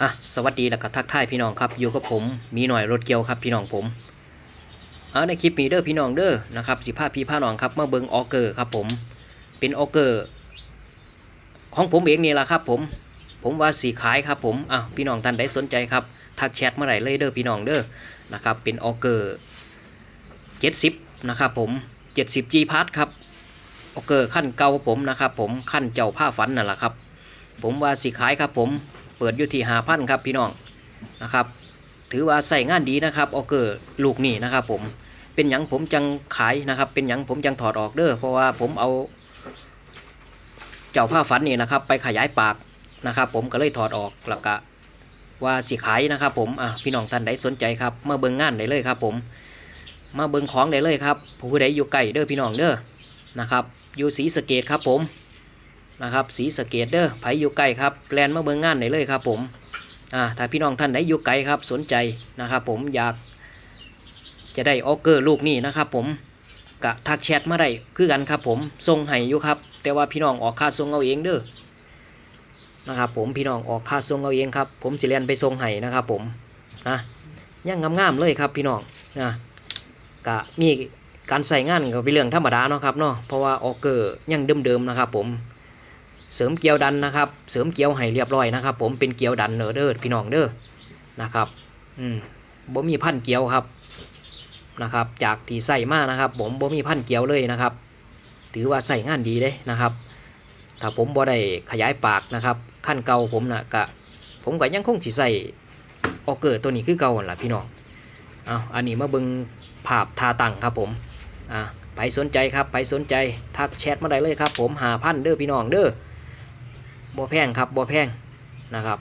อะสวัสดีแล้วก็ทักทายพี่น้องครับอยู่กับผมมีหน่อยรถเกียวครับพี่น้องผมเอาในคลิปนี้เด้อพี่น้องเด้อนะครับสิพาพี่พาน้องครับมาเบิงออเกอร์ครับผมเป็นออเกอร์ของผมเองนี่แหละครับผมผมว่าสีขายครับผมอะพี่น้องท่านใดสนใจครับทักแชทมาได้เลยเด้อพี่น้องเด้อนะครับเป็นออเกอร์70นะครับผม70 G พาร์ทครับออเกอร์ขั้นเก่าผมนะครับผมขั้นเจ้าผ้าฝันนั่นแหละครับผมว่าสีขายครับผม เปิดอยู่ที่หาพันครับพี่น้องนะครับ ถือว่าใส่งานดีนะครับออเกอร์ลูกนี่นะครับผมเป็นหยังผมจังขายนะครับ เป็นหยังผมจังถอดออกเด้อเพราะว่าผมเอา เจ้าผ้าฝันนี่นะครับ ไปขยายปากนะครับ ผมก็เลยถอดออกแล้วก็ว่าสีขายนะครับผมอะพี่น้องท่านใดสนใจครับมาเบิ่งงานได้เลยครับ ผม มาเบิ่งของได้เลยครับผู้ใดอยู่ใกล้เด้อพี่น้องเด้อนะครับอยู่ศรีสะเกดครับผม นะครับสีสะเกตเด้อไผอยู่ไกลครับแลนมาเบิ่งงานได้เลยครับผมอ่าถ้าพี่น้องท่านไหนอยู่ไกลครับสนใจนะครับผมอยากจะได้ออเกอร์ลูกนี่นะครับผมกะทักแชทมาได้คือกันครับผมส่งให้อยู่ครับ แต่ว่าพี่น้องออกค่าส่งเอาเองเด้อนะครับผมพี่น้องออกค่าส่งเอาเองครับ ผมสิแลนไปส่งให้นะครับผมนะยังงามๆเลยครับพี่น้องนะกะมีการใส่งานก็เป็นเรื่องธรรมดาเนาะครับเนาะเพราะว่าออเกอร์ยังเดิมๆนะครับผม เสริมเกลียวดันนะครับ เสริมเกลียวให้เรียบร้อยนะครับ ผมเป็นเกลียวดันเนอเด้อพี่น้องเด้อนะครับอืมบ่มีพันเกลียวครับนะครับ จากที่ใส่มานะครับ ผมบ่มีพันเกลียวเลยนะครับ ถือว่าใส่งานดีเลยนะครับ ถ้าผมบ่ได้ขยายปากนะครับขั้นเก่าผมนะกะผมก็ยังคงสิใส่ออกเกิดตัวนี้คือเก่าหั่นล่ะพี่น้องเอาอันนี้มาเบิงภาพทาตั้งครับผมอ่าไปสนใจครับไปสนใจทักแชทมาได้เลยครับ ผมหาพันเด้อพี่น้องเด้อ บ่แพงครับบ่แพงนะครับ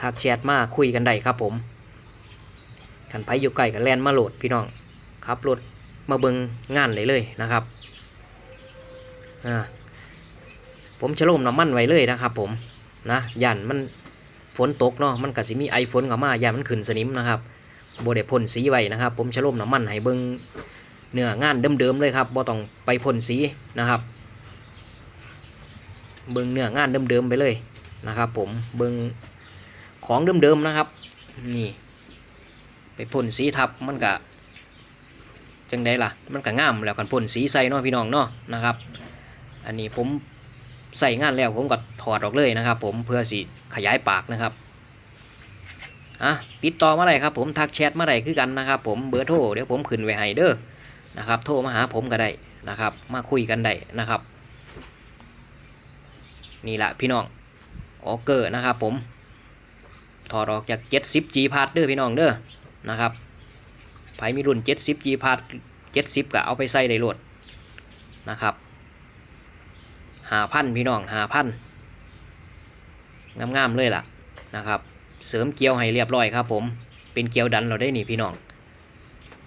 ทักแชทมาคุยกันได้ครับผมขันไปอยู่ใกล้กับแลนมาโหลดพี่น้องครับรถมาเบิงงานเลยเลยนะครับอ่าผมจะล่มน้ำมันไว้เลยนะครับ ผมนะยันมันฝนตกเนาะมันก็สิมีไอฝนเข้ามายันมันขึ้นสนิมนะครับบ่ได้พ่นสีไว้นะครับ ผมจะล่มน้ำมันให้เบิงเนื้องานเดิมๆเลยครับบ่ต้องไปพ่นสีนะครับ เบิ่งเนื้องานเดิมๆไปเลยนะครับ ผมเบิ่งของเดิมๆนะครับ นี่ ไปพ่นสีทับมันกะจังไดล่ะ มันกะงามแล้วกันพ่นสีใส่เนาะพี่น้องเนาะนะครับ อันนี้ผมใส่งานแล้วผมก็ถอดออกเลยนะครับ ผมเพื่อสิขยายปากนะครับอะติดต่อมาได้ครับ ผมทักแชทมาได้คือกันนะครับ ผมเบอร์โทรเดี๋ยวผมขึ้นไว้ให้เด้อนะครับ โทรมาหาผมก็ได้นะครับ มาคุยกันได้นะครับ นี่แหละพี่น้องออเกอร์นะครับผมถอดออกจาก 70G พาร์ทเด้อพี่น้องเด้อนะครับไผมีรุ่น 70G พาร์ท70 ก็เอาไปใส่ได้โหลดนะครับหาพันพี่น้องหาพันงามๆเลยล่ะนะครับ เสริมเกลียวให้เรียบร้อยครับผมเป็นเกลียวดันเราได้นี่พี่น้อง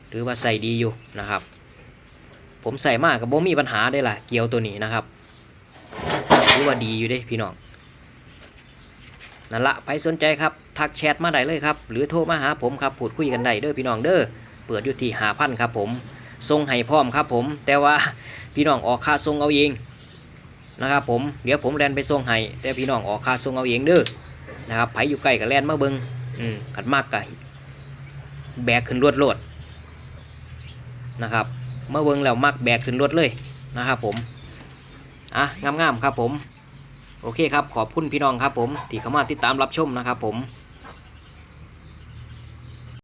หรือว่าใส่ดีอยู่นะครับ ผมใส่มากกับโบมีปัญหาได้ล่ะเกลียวตัวนี้นะครับ ถือว่าดีอยู่เด้พี่น้องนั่นละไปสนใจครับทักแชทมาได้เลยครับ หรือโทรมาหาผมครับพูดคุยกันได้เด้อพี่น้องเด้อเปิดอยู่ที่หาพันครับผมทรงให้พร้อมครับผม แต่ว่าพี่น้องออกค่าทรงเอาเองนะครับผมเดี๋ยวผมแลนไปทรงให้แต่พี่น้องออกค่าทรงเอาเองเด้อนะครับไผอยู่ใกล้กับแลนมาเบิงอืมขัดมากไก่แบกขึ้นรวดโลดนะครับเมื่อเบิงแล้วมักแบกขึ้นรถเลยนะครับผม อะงามๆครับผม โอเคครับขอบคุณพี่น้องครับผมที่เข้ามาติดตามรับชมนะครับผม